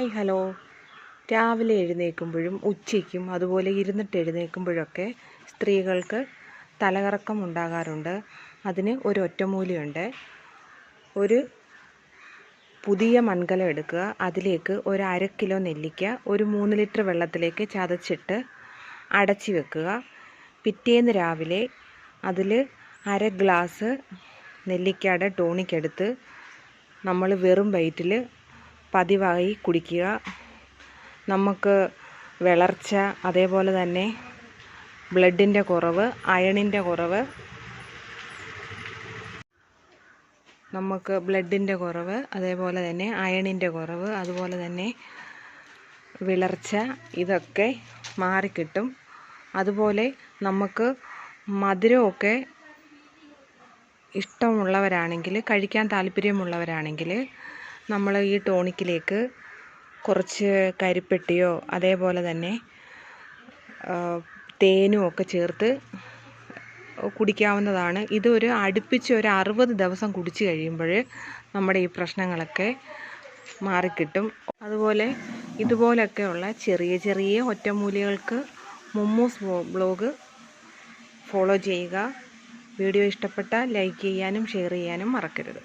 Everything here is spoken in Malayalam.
Hi hello. രാവിലെ എഴുന്നേൽക്കുമ്പോഴും ഉച്ചയ്ക്കും അതുപോലെ ഇരുന്നിട്ട് എഴുന്നേൽക്കുമ്പോഴൊക്കെ സ്ത്രീകൾക്ക് തലകറക്കം ഉണ്ടാകാറുണ്ട്. അതിന് ഒരു ഒറ്റമൂലിയുണ്ട് ഒരു പുതിയ മൺകല എടുക്കുക. അതിലേക്ക് ഒരു അര കിലോ നെല്ലിക്ക ഒരു മൂന്ന് ലിറ്റർ വെള്ളത്തിലേക്ക് ചതച്ചിട്ട് അടച്ചു വെക്കുക. പിറ്റേന്ന് രാവിലെ അതിൽ അര ഗ്ലാസ് നെല്ലിക്കയുടെ ടോണിക് എടുത്ത് നമ്മൾ വെറും വയറ്റിൽ പതിവായി കുടിക്കുക. നമുക്ക് വിളർച്ച അതേപോലെ തന്നെ ബ്ലഡിന്റെ കുറവ് അയണിന്റെ കുറവ് നമുക്ക് ബ്ലഡിന്റെ കുറവ് അതേപോലെ തന്നെ അയണിന്റെ കുറവ് അതുപോലെ തന്നെ വിളർച്ച ഇതൊക്കെ മാറിക്കിട്ടും. അതുപോലെ നമുക്ക് മധുരമൊക്കെ ഇഷ്ടമുള്ളവരാണെങ്കിൽ കഴിക്കാൻ താല്പര്യമുള്ളവരാണെങ്കിൽ നമ്മൾ ഈ ടോണിക്കിലേക്ക് കുറച്ച് കരിപ്പെട്ടിയോ അതേപോലെ തന്നെ തേനും ഒക്കെ ചേർത്ത് കുടിക്കാവുന്നതാണ്. ഇതൊരു അടുപ്പിച്ച് ഒരു അറുപത് ദിവസം കുടിച്ച് കഴിയുമ്പോൾ നമ്മുടെ ഈ പ്രശ്നങ്ങളൊക്കെ മാറിക്കിട്ടും. അതുപോലെ ഇതുപോലൊക്കെയുള്ള ചെറിയ ചെറിയ ഒറ്റമൂലികൾക്ക് മുമ്മൂസ് ബ്ലോഗ് ഫോളോ ചെയ്യുക. വീഡിയോ ഇഷ്ടപ്പെട്ടാൽ ലൈക്ക് ചെയ്യാനും ഷെയർ ചെയ്യാനും മറക്കരുത്.